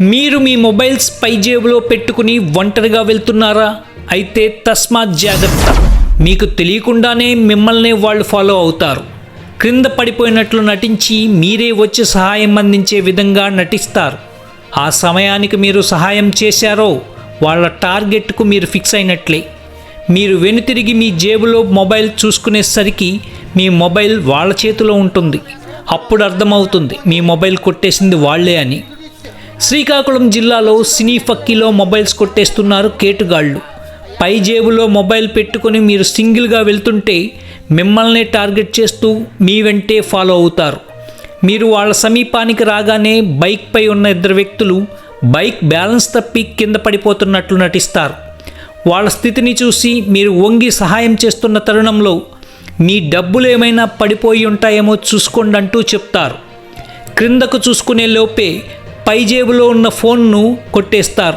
మీరు మీ మొబైల్స్ పై జేబులో పెట్టుకుని ఒంటరిగా వెళ్తున్నారా? అయితే తస్మాత్ జాగ్రత్త. మీకు తెలియకుండానే మిమ్మల్ని వాళ్ళు ఫాలో అవుతారు. క్రింద పడిపోయినట్లు నటించి మీరే వచ్చి సహాయం అందించే విధంగా నటిస్తారు. ఆ సమయానికి మీరు సహాయం చేశారో వాళ్ళ టార్గెట్కు మీరు ఫిక్స్ అయినట్లే. మీరు వెనుతిరిగి మీ జేబులో మొబైల్ చూసుకునేసరికి మీ మొబైల్ వాళ్ళ చేతిలో ఉంటుంది. అప్పుడు అర్థమవుతుంది మీ మొబైల్ కొట్టేసింది వాళ్ళే అని. శ్రీకాకుళం జిల్లాలో సినీ ఫక్కీలో మొబైల్స్ కొట్టేస్తున్నారు కేటుగాళ్ళు. పై జేబులో మొబైల్ పెట్టుకొని మీరు సింగిల్గా వెళ్తుంటే మిమ్మల్ని టార్గెట్ చేస్తూ మీ వెంటే ఫాలో అవుతారు. మీరు వాళ్ళ సమీపానికి రాగానే బైక్పై ఉన్న ఇద్దరు వ్యక్తులు బైక్ బ్యాలెన్స్ తప్పి కింద పడిపోతున్నట్లు నటిస్తారు. వాళ్ళ స్థితిని చూసి మీరు వంగి సహాయం చేస్తున్న తరుణంలో మీ డబ్బులు ఏమైనా పడిపోయి ఉంటాయేమో చూసుకోండి అంటూ చెప్తారు. క్రిందకు చూసుకునే లోపే పై జేబులో ఉన్న ఫోన్ను కొట్టేస్తారు.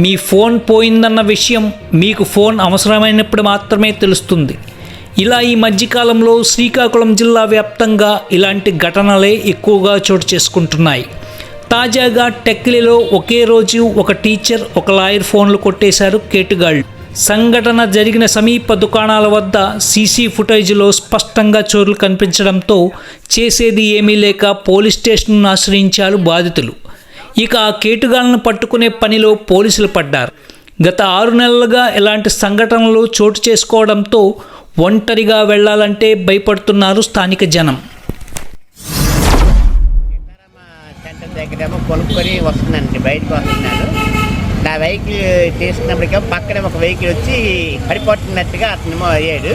మీ ఫోన్ పోయిందన్న విషయం మీకు ఫోన్ అవసరమైనప్పుడు మాత్రమే తెలుస్తుంది. ఇలా ఈ మధ్యకాలంలో శ్రీకాకుళం జిల్లా వ్యాప్తంగా ఇలాంటి ఘటనలే ఎక్కువగా చోటు చేసుకుంటున్నాయి. తాజాగా టెక్లీలో ఒకే రోజు ఒక టీచర్ ఒక లాయర్ ఫోన్లు కొట్టేశారు కేటుగాళ్ళు. సంఘటన జరిగిన సమీప దుకాణాల వద్ద సీసీ ఫుటేజ్లో స్పష్టంగా చోర్లు కనిపించడంతో చేసేది ఏమీ లేక పోలీస్ స్టేషన్ను ఆశ్రయించారు బాధితులు. ఇక ఆ కేటుగాళ్ళను పట్టుకునే పనిలో పోలీసులు పడ్డారు. గత ఆరు నెలలుగా ఇలాంటి సంఘటనలు చోటు చేసుకోవడంతో ఒంటరిగా వెళ్ళాలంటే భయపడుతున్నారు స్థానిక జనం. దగ్గరేమో కొనుక్కొని వస్తున్నానండి బయటకు వస్తున్నాను నా వెహికల్ తీసుకున్నప్పటికేమో పక్కనే ఒక వెహికల్ వచ్చి పడిపోతున్నట్టుగా అతనేమో అయ్యాడు.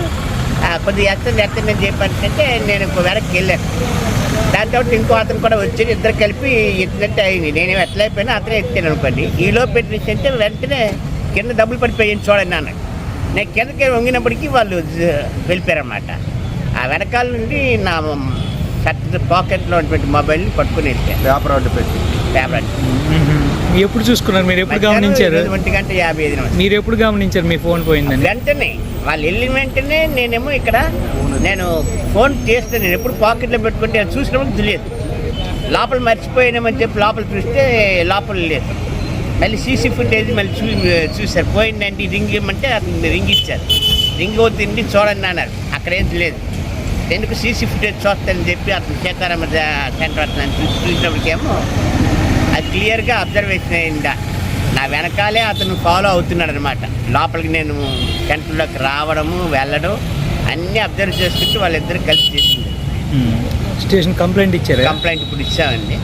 కొద్దిగా ఎత్తండి ఎత్తండి అని చెప్పంటే నేను ఇంకో వెనక్కి వెళ్ళాను. దాంతో ఇంకో అతను కూడా వచ్చి ఇద్దరు కలిపి ఎత్తినట్టు అయింది. నేను ఎట్లయిపోయినా అతనే ఎత్తాను అనుకోండి. ఈలో పెట్టిన అంటే వెంటనే కింద డబ్బులు పడిపోయింది చూడండి అన్నాడు నేను కిందకి వంగినప్పటికీ వాళ్ళు వెళ్ళిపోయారన్నమాట. ఆ వెనకాల నుండి నా షర్ట్ పాకెట్లో ఉన్నటువంటి మొబైల్ని పట్టుకుని వెళ్ళాను. పేపర్ పెట్టి. పేపర్ ఎప్పుడు చూసుకున్నారు? మీరు ఎప్పుడు గమనించారు? ఒంటి గంట యాభై ఐదు. మీరు ఎప్పుడు గమనించారు మీ ఫోన్ పోయిందని? వెంటనే వాళ్ళు వెళ్ళిన వెంటనే నేనేమో ఇక్కడ నేను ఫోన్ చేస్తే నేను ఎప్పుడు పాకెట్లో పెట్టుకుంటే చూసినప్పుడు తెలియదు. లోపల మర్చిపోయినామని చెప్పి లోపల చూస్తే లోపల లేదు. మళ్ళీ సీసీ ఫుటేజ్ మళ్ళీ చూ చూశారు. పోయిందండి రింగ్ ఇవ్వమంటే అతను రింగ్ ఇచ్చారు. రింగ్ అవుతుంది చూడండి అన్నారు. అక్కడేం లేదు ఎందుకు సీసీ ఫుటేజ్ చూస్తానని చెప్పి అతను సీతారామ సెంటర్ అతను చూసి చూసినప్పటికేమో అది క్లియర్గా అబ్జర్వేషన్ అయిందా? నా వెనకాలే అతను ఫాలో అవుతున్నాడు అనమాట లోపలికి నేను సెంటర్లోకి రావడము వెళ్ళడం అన్నీ అబ్జర్వ్ చేసుకుంటూ వాళ్ళిద్దరు కలిసి చేసింది. స్టేషన్ కంప్లైంట్ ఇచ్చారు? కంప్లైంట్ ఇప్పుడు ఇచ్చామండి.